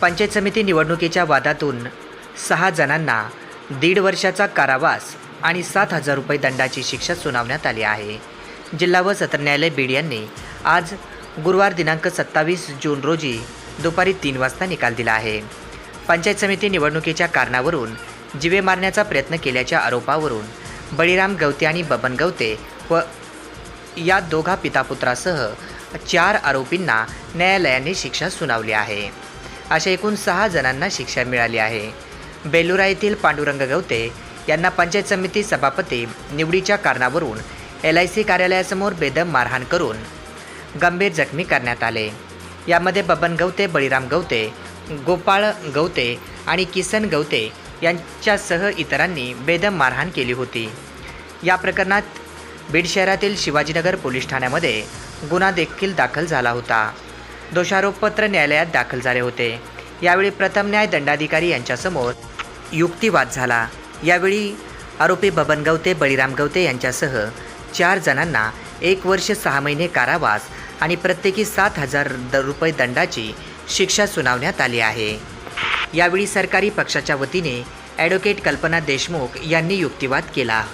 पंचायत समिती निवडणुकीच्या वादातून सहा जणांना दीड वर्षाचा कारावास आणि सात हजार रुपये दंडाची शिक्षा सुनावण्यात आली आहे. जिल्हा व सत्र न्यायालय बीड यांनी आज गुरुवार दिनांक सत्तावीस जून रोजी दुपारी तीन वाजता निकाल दिला आहे. पंचायत समिती निवडणुकीच्या कारणावरून जिवे मारण्याचा प्रयत्न केल्याच्या आरोपावरून बळीराम गवते आणि बबन गवते व या दोघा पितापुत्रासह चार आरोपींना न्यायालयाने शिक्षा सुनावली आहे. अशा एकूण सहा जणांना शिक्षा मिळाली आहे. बेलुरा येथील पांडुरंग गवते यांना पंचायत समिती सभापती निवडीच्या कारणावरून एल आय सी कार्यालयासमोर बेदम मारहाण करून गंभीर जखमी करण्यात आले. यामध्ये बबन गवते बळीराम गवते गोपाळ गवते आणि किसन गवते यांच्यासह इतरांनी बेदम मारहाण केली होती. या प्रकरणात बीड शहरातील शिवाजीनगर पोलीस ठाण्यामध्ये गुन्हा देखील दाखल झाला होता. दोषारोपपत्र न्यायालयात दाखल झाले होते. यावेळी प्रथम न्याय दंडाधिकारी यांच्यासमोर युक्तिवाद झाला. यावेळी आरोपी बबन गवते बळीराम गवते यांच्यासह चार जणांना एक वर्ष सहा महिने कारावास आणि प्रत्येकी सात हजार द रुपये दंडाची शिक्षा सुनावण्यात आली आहे. यावेळी सरकारी पक्षाच्या वतीने ॲडव्होकेट कल्पना देशमुख यांनी युक्तिवाद केला.